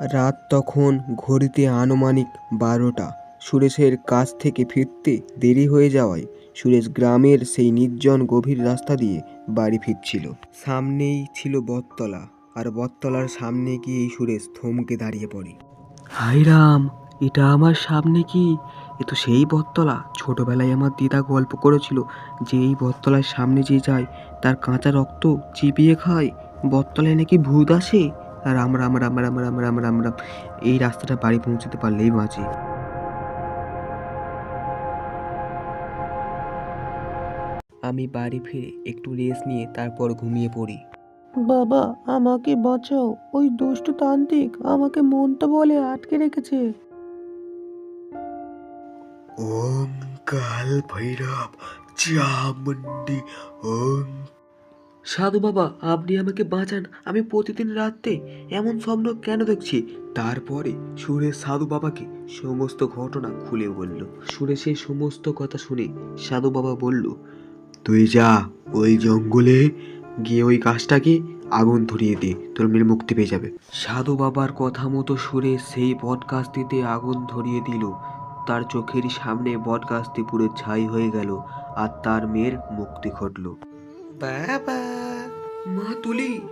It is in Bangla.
রাত তখন ঘড়িতে আনুমানিক বারোটা। সুরেশের কাছ থেকে ফিরতে দেরি হয়ে যাওয়ায় সুরেশ গ্রামের সেই নির্জন গভীর রাস্তা দিয়ে বাড়ি ফিরছিল। সামনেই ছিল বটতলা, আর বটতলার সামনে গিয়েই সুরেশ থমকে দাঁড়িয়ে পড়ে। হাই রাম, এটা আমার সামনে কি? এ তো সেই বটতলা। ছোটবেলায় আমার দিদা গল্প করেছিল যে এই বটতলার সামনে যে যায়, তার কাঁচা রক্ত চিপিয়ে খায়। বটতলায় নাকি ভূত আসে? রাম রাম রাম রাম রাম রাম রাম রাম এই রাস্তাটা বাড়ি পৌঁছতে পারলেই বাঁচি। আমি বাড়ি ফিরে একটু রেস্ট নিয়ে তারপর ঘুমিয়ে পড়ি। বাবা আমাকে বাঁচাও। ওই দুষ্টু তান্ত্রিক আমাকে মন্ত্র বলে আটকে রেখেছে। ওম কাল ভৈরব চামুন্ডি ওম সাধু বাবা, আপনি আমাকে বাঁচান। আমি প্রতিদিন রাতে এমন স্বপ্ন কেন দেখছি? তারপরে সুরেশ সাধু বাবাকে সমস্ত ঘটনা খুলে বলল। সুরে সেই সমস্ত কথা শুনে সাধু বাবা বলল, তুই যা ওই জঙ্গলে গিয়ে ওই গাছটাকে আগুন ধরিয়ে দে, তোর মেয়ের মুক্তি পেয়ে যাবে। সাধু বাবার কথা মতো সুরে সেই বট গাছটিতে আগুন ধরিয়ে দিল। তার চোখের সামনে বট গাছটি পুরো ছাই হয়ে গেল আর তার মেয়ের মুক্তি ঘটল। बाबा. मातुली